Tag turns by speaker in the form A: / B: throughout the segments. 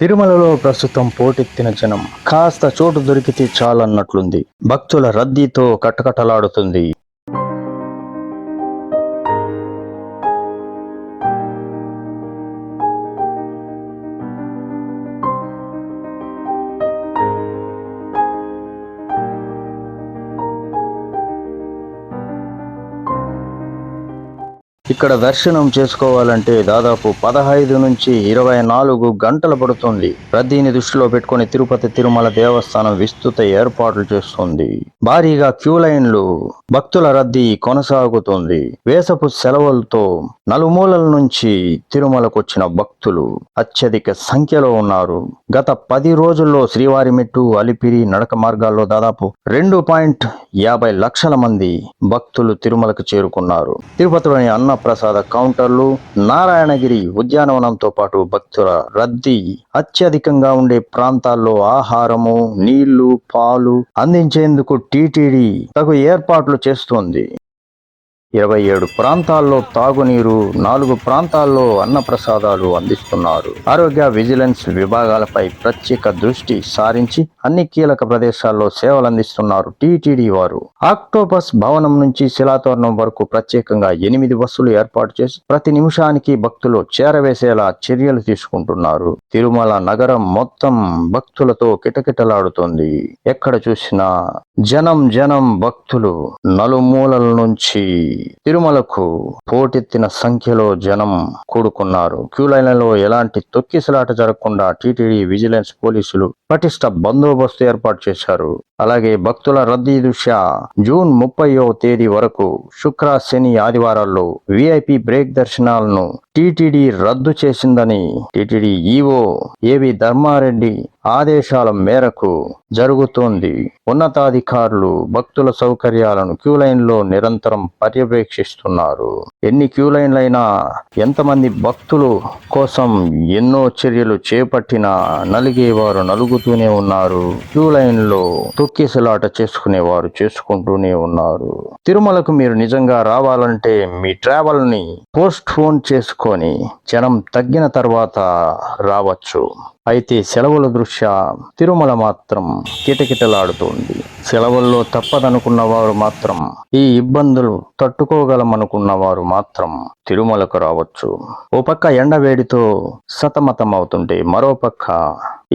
A: తిరుమలలో ప్రస్తుతం పోటెత్తిన జనం కాస్త చోటు దొరికితే చాలన్నట్లుంది. భక్తుల రద్దీతో కటకటలాడుతుంది. ఇక్కడ దర్శనం చేసుకోవాలంటే దాదాపు పదహైదు నుంచి ఇరవై నాలుగు గంటలు పడుతుంది. రద్దీని దృష్టిలో పెట్టుకొని తిరుపతి తిరుమల దేవస్థానం విస్తృత ఏర్పాట్లు చేస్తుంది. భారీగా క్యూ లైన్లు భక్తుల రద్దీ కొనసాగుతుంది. వేసపు సెలవులతో నలుమూలల నుంచి తిరుమలకు వచ్చిన భక్తులు అత్యధిక సంఖ్యలో ఉన్నారు. గత పది రోజుల్లో శ్రీవారి మెట్టు అలిపిరి నడక మార్గాల్లో దాదాపు రెండు పాయింట్ యాభై లక్షల మంది భక్తులు తిరుమలకు చేరుకున్నారు. తిరుపతిలోని అన్న ప్రసాద కౌంటర్లు నారాయణగిరి ఉద్యానవనంతో పాటు భక్తుల రద్దీ అత్యధికంగా ఉండే ప్రాంతాల్లో ఆహారము నీళ్ళు పాలు అందించేందుకు టీటీడీ తగు ఏర్పాట్లు చేస్తోంది. ఇరవై ఏడు ప్రాంతాల్లో తాగునీరు నాలుగు ప్రాంతాల్లో అన్న ప్రసాదాలు అందిస్తున్నారు. ఆరోగ్య విజిలెన్స్ విభాగాలపై ప్రత్యేక దృష్టి సారించి అన్ని కీలక ప్రదేశాల్లో సేవలు అందిస్తున్నారు టీటీడీ వారు. ఆక్టోపస్ భవనం నుంచి శిలాతోరణం వరకు ప్రత్యేకంగా ఎనిమిది బస్సులు ఏర్పాటు చేసి ప్రతి నిమిషానికి భక్తులు చేరవేసేలా చర్యలు తీసుకుంటున్నారు. తిరుమల నగరం మొత్తం భక్తులతో కిటకిటలాడుతోంది. ఎక్కడ చూసినా జనం జనం భక్తులు నలుమూలల నుంచి తిరుమలకు పోటెత్తిన సంఖ్యలో జనం కూడుకున్నారు. క్యూ లైన్లలో ఎలాంటి తొక్కిసలాట జరగకుండా టీటీడీ విజిలెన్స్ పోలీసులు పటిష్ట బందోబస్తు ఏర్పాటు చేశారు. అలాగే భక్తుల రద్దీ దృష్ట్యా జూన్ ముప్పైవ తేదీ వరకు శుక్ర శని ఆదివారాల్లో విఐపి బ్రేక్ దర్శనాలను టీటీడీ రద్దు చేసిందని టీటీడీ ఈవో ఏవి ధర్మారెడ్డి ఆదేశాల మేరకు జరుగుతోంది. ఉన్నతాధికారులు భక్తుల సౌకర్యాలను క్యూ లైన్లో నిరంతరం పర్యవేక్షిస్తున్నారు. ఎన్ని క్యూ లైన్లైనా ఎంతమంది భక్తులు కోసం ఎన్నో చర్యలు చేపట్టినా నలిగేవారు నలుగుతూనే ఉన్నారు. క్యూ లైన్లో తొక్కిసలాట చేసుకునేవారు చేసుకుంటూనే ఉన్నారు. తిరుమలకు మీరు నిజంగా రావాలంటే మీ ట్రావెల్ని పోస్ట్ ఫోన్ చేసుకొని జనం తగ్గిన తర్వాత రావచ్చు. అయితే సెలవుల దృష్టి దీక్ష తిరుమల మాత్రం కిటకిటలాడుతోంది. సెలవుల్లో తప్పదనుకున్న వారు మాత్రం ఈ ఇబ్బందులు తట్టుకోగలమనుకున్న వారు మాత్రం తిరుమలకు రావచ్చు. ఓ పక్క ఎండవేడితో సతమతం అవుతుంటే మరో పక్క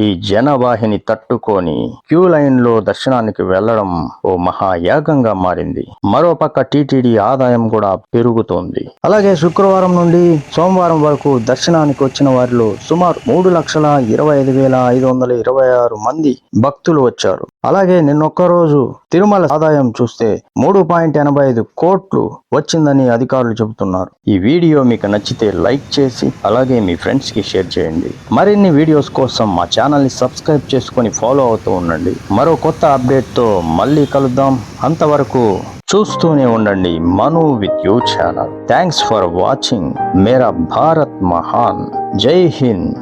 A: ఈ జనవాహిని తట్టుకొని క్యూ లైన్లో దర్శనానికి వెళ్ళడం ఓ మహాయాగంగా మారింది. మరో పక్క టీటీడీ ఆదాయం కూడా పెరుగుతోంది. అలాగే శుక్రవారం నుండి సోమవారం వరకు దర్శనానికి వచ్చిన వారిలో సుమారు మూడు లక్షల ఇరవై ఐదు వేల ఐదు వందల ఇరవై ఆరు మంది భక్తులు వచ్చారు. అలాగే నిన్నొక్క రోజు తిరుమల ఆదాయం చూస్తే మూడు పాయింట్ ఎనభై ఐదు కోట్లు వచ్చిందని అధికారులు చెబుతున్నారు. ఈ వీడియో మీకు నచ్చితే లైక్ చేసి అలాగే మీ ఫ్రెండ్స్కి షేర్ చేయండి. మరిన్ని వీడియోస్ కోసం మా ఛానల్ ఛానల్ని సబ్స్క్రైబ్ చేసుకొని ఫాలో అవుతూ ఉండండి. మరో కొత్త అప్డేట్తో మళ్ళీ కలుద్దాం. అంతవరకు చూస్తూనే ఉండండి Manu with you channel. Thanks for watching మేరా భారత్ మహాన్. జై హింద్.